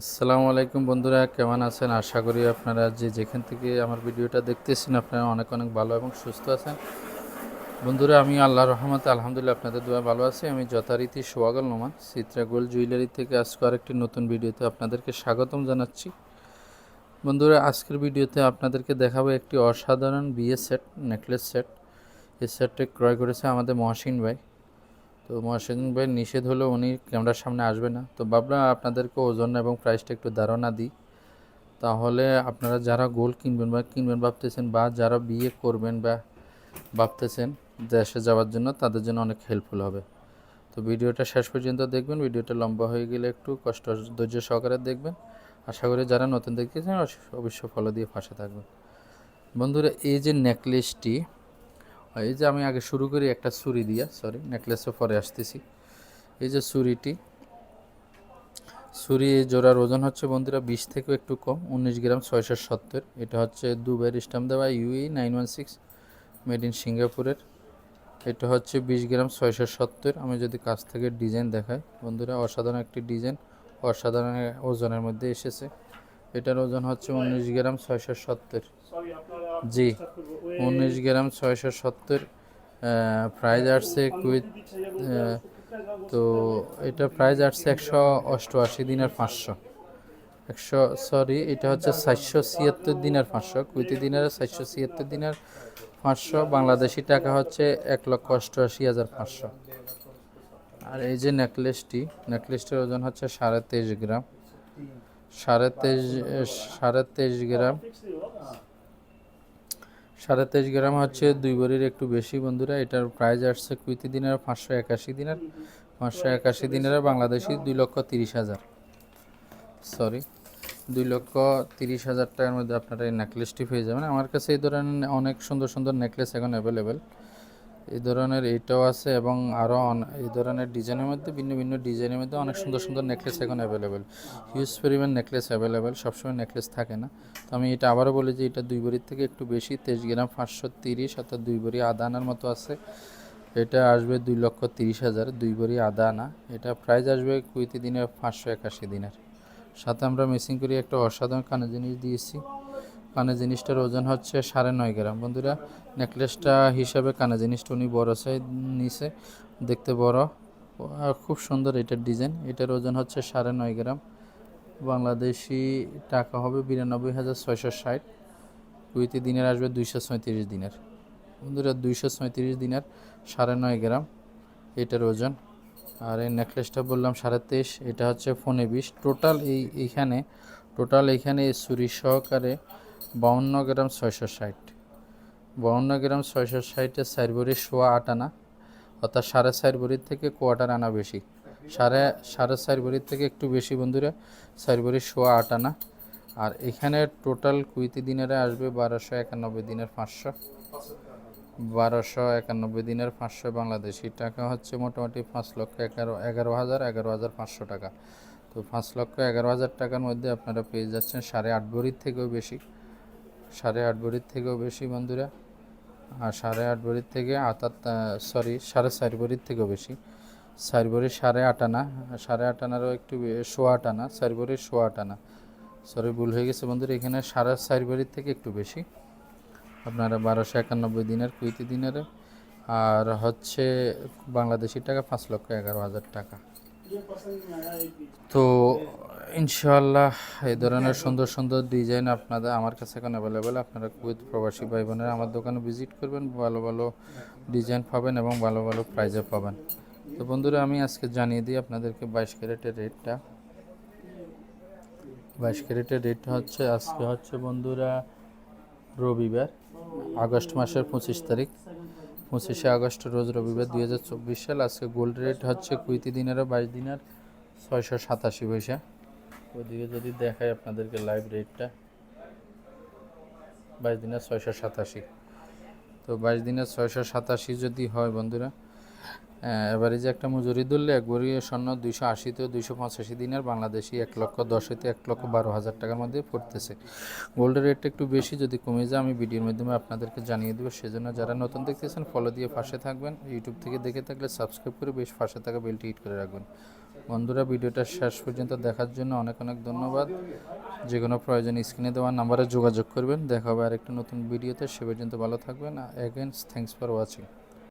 আসসালামু আলাইকুম বন্ধুরা, কেমন আছেন? আশা করি আপনারা যে যেখান থেকে আমার ভিডিওটা দেখতেছেন, আপনারা অনেক অনেক ভালো এবং সুস্থ আছেন। বন্ধুরা, আমি আল্লাহ রহমতে আলহামদুলিল্লাহ আপনাদের দোয়া ভালো আছি। আমি যথারীতি সোয়াগল নোমান চিত্রা গোল্ড জুয়েলারি থেকে আজকে আরেকটি নতুন ভিডিওতে আপনাদেরকে স্বাগতম জানাচ্ছি। বন্ধুরা, আজকের ভিডিওতে আপনাদেরকে দেখাবো একটি অসাধারণ বিয়ে সেট, নেকলেস সেট। এই সেটটি ক্রয় করেছে আমাদের মহাসিন ভাই। তো মহাসিন ভাই নিষেধ হলেও উনি ক্যামেরার সামনে আসবে না। তো ভাবলাম আপনাদেরকে ওজন এবং প্রাইসটা একটু ধারণা দিই। তাহলে আপনারা যারা গোল্ড কিনবেন বা কিনবেন ভাবতেছেন বা যারা বিয়ে করবেন বা ভাবতেছেন দেশে যাওয়ার জন্য তাদের জন্য অনেক হেল্পফুল হবে। তো ভিডিওটা শেষ পর্যন্ত দেখবেন। ভিডিওটা লম্বা হয়ে গেলে একটু কষ্ট ধৈর্য সহকারে দেখবেন। আশা করি যারা নতুন দেখতেছেন অবশ্যই ফলো দিয়ে পাশে থাকবেন। বন্ধুরা, এই যে নেকলেসটি এই যে আমি আগে শুরু করি একটা ছুরি দিয়া সরি নেকলেসে পরে আসতেছি। এই যে ছুরিটি, ছুরি জোড়ার ওজন হচ্ছে বন্ধুরা বিশ থেকেও একটু কম, উনিশ গ্রাম ছয়শো সত্তর। এটা হচ্ছে দুবাইয়ের স্টাম্প দেওয়া UAE nine one six made in সিঙ্গাপুরের এটা হচ্ছে বিশ গ্রাম ছয়শো সত্তর। আমি যদি কাছ থেকে ডিজাইন দেখাই, বন্ধুরা অসাধারণ একটি ডিজাইন অসাধারণ ওজনের মধ্যে এসেছে। এটার ওজন হচ্ছে উনিশ গ্রাম ছয়শো সত্তর। জি, উনিশ গ্রাম ছয়শো সত্তর প্রাইজ আসছে কুইথ তো এটা প্রাইজ আসছে একশো অষ্টআশি দিনের পাঁচশো। একশো সরি এটা হচ্ছে সাতশো ছিয়াত্তর দিনের পাঁচশো, কুইতি দিনের সাতশো ছিয়াত্তর দিনের পাঁচশো, বাংলাদেশি টাকা হচ্ছে এক লক্ষ অষ্টআশি হাজার পাঁচশো। আর এই যে নেকলেসটি নেকলেসটির ওজন হচ্ছে সাড়ে তেইশ গ্রাম। সাড়ে তেইশ সাড়ে তেইশ গ্রাম সাড়ে তেইশ গ্রাম হচ্ছে দুই বড়ির একটু বেশি, বন্ধুরা। এটার প্রাইস আসছে কুইতি দিনের পাঁচশো একাশি দিনের। পাঁচশো একাশি দিনের বাংলাদেশি দুই লক্ষ তিরিশ হাজার। সরি দুই লক্ষ তিরিশ হাজার টাকার মধ্যে আপনারা এই নেকলেসটি পেয়ে যাবেন। আমার কাছে এই ধরনের অনেক সুন্দর সুন্দর নেকলেস এখন অ্যাভেলেবেল এই ধরনের এইটাও আছে এবং আরও এই ধরনের ডিজাইনের মধ্যে ভিন্ন ভিন্ন ডিজাইনের মধ্যে অনেক সুন্দর সুন্দর নেকলেস এখন অ্যাভেলেবেল হিউজ পরিমাণ নেকলেস অ্যাভেলেবেল সবসময় নেকলেস থাকে না। তো আমি এটা আবারও বলি যে এটা দুই বড়ির থেকে একটু বেশি তেইশ গ্রাম পাঁচশো তিরিশ অর্থাৎ দুই বড়ি আদা আনার মতো আছে। এটা আসবে দুই লক্ষ তিরিশ হাজার, দুই বড়ি আদা আনা। এটা প্রাইস আসবে কুইতি দিনে পাঁচশো একাশি দিনের। সাথে আমরা মেসিং করি একটা অসাধারণ কানে জিনিস দিয়েছি। কানে জিনিসটার ওজন হচ্ছে সাড়ে নয় গ্রাম। বন্ধুরা, নেকলেসটা হিসাবে কানে জিনিসটা উনি বড় সাইজ নিছে, দেখতে বড়। খুব সুন্দর এটার ডিজাইন। এটার ওজন হচ্ছে সাড়ে নয় গ্রাম। বাংলাদেশি টাকা হবে বিরানব্বই হাজার ছয়শো ষাট। কুইতি দিনের আসবে দুইশো ছয়ত্রিশ দিনের। বন্ধুরা, দুইশো ছয়ত্রিশ দিনের সাড়ে নয় গ্রাম এটার ওজন। আর এই নেকলেসটা বললাম সাড়ে তেইশ, এটা হচ্ছে ফোনে বিশ। টোটাল এই, এইখানে, টোটাল এইখানে এই চুরি সহকারে বাউন্ন গ্রাম ছয়শো ষাট। বাউন্ন গ্রাম ছয়শো ষাটে চার ভরি সোয়া আট আনা, অর্থাৎ সাড়ে চার ভরির থেকে কোয়ার্টার আনা বেশি। সাড়ে সাড়ে চার ভরির থেকে একটু বেশি বন্ধুরা, চার ভরি সোয়া আট আনা। আর এখানে টোটাল কুইতি দিনের আসবে বারোশো একানব্বই দিনের পাঁচশো। বারোশো একানব্বই দিনের পাঁচশো বাংলাদেশি টাকা হচ্ছে মোটামুটি পাঁচ লক্ষ এগারো এগারো হাজার এগারো হাজার পাঁচশো টাকা। তো পাঁচ লক্ষ এগারো হাজার টাকার মধ্যে আপনারা পেয়ে যাচ্ছেন সাড়ে আট ভরির থেকেও বেশি। সাড়ে আট ভরির থেকেও বেশি বন্ধুরা। আর সাড়ে আট ভরির থেকে আটাত সরি সাড়ে চার ভরির থেকেও বেশি। চার ভরি সাড়ে আট আনা, সাড়ে আট আনারও একটু সোয়া আট আনা, চার ভরির সোয়া আট আনা। সরি ভুল হয়ে গেছে বন্ধুরা, এখানে সাড়ে চার ভরির থেকে একটু বেশি। আপনারা বারোশো একানব্বই দিনের কুইতি দিনের, আর হচ্ছে বাংলাদেশি টাকা পাঁচ লক্ষ এগারো হাজার টাকা। তো ইনশাল্লাহ এই ধরনের সুন্দর সুন্দর ডিজাইন আপনাদের আমার কাছে এখন অ্যাভেলেবেল আপনারা কুয়েত প্রবাসী ভাই বোনেরা আমার দোকানে ভিজিট করবেন, ভালো ভালো ডিজাইন পাবেন এবং ভালো ভালো প্রাইজে পাবেন। তো বন্ধুরা, আমি আজকে জানিয়ে দিই আপনাদেরকে বাইশ ক্যারেটের রেটটা বাইশ ক্যারেটের রেট হচ্ছে, আজকে হচ্ছে বন্ধুরা রবিবার, আগস্ট মাসের পঁচিশ তারিখ। পঁচিশে আগস্ট, রোজ রবিবার দুই হাজার চব্বিশ সাল। আজকে গোল্ড রেট হচ্ছে কুইতি দিনের বাইশ দিনের, ছয়শো সাতাশি পয়সা। ওদিকে যদি দেখায় আপনাদেরকে লাইভ রেটটা বাইশ দিনের ছয়শো সাতাশি। তো বাইশ দিনের ছয়শো সাতাশি যদি হয় বন্ধুরা যে একটা মজুরি ধরলে একবারই স্বর্ণ দুইশো আশিতে দুইশো পঁচাশি দিনের বাংলাদেশি এক লক্ষ দশতে এক লক্ষ বারো হাজার টাকার মধ্যে পড়তেছে গোল্ডের রেটটা একটু বেশি, যদি কমে যায়, আমি ভিডিওর মাধ্যমে আপনাদেরকে জানিয়ে দেবো। সেজন্য যারা নতুন দেখতেছেন ফলো দিয়ে পাশে থাকবেন। ইউটিউব থেকে দেখে থাকলে সাবস্ক্রাইব করে বেশ পাশে থাকা বেলটি হিট করে রাখবেন। বন্ধুরা ভিডিওটা শেষ পর্যন্ত দেখার জন্য অনেক অনেক ধন্যবাদ। যে কোনো প্রয়োজন স্ক্রিনে দেওয়া নাম্বারে যোগাযোগ করবেন। দেখা হবে আরেকটা নতুন ভিডিওতে সে পর্যন্ত ভালো থাকবেন। Against thanks for watching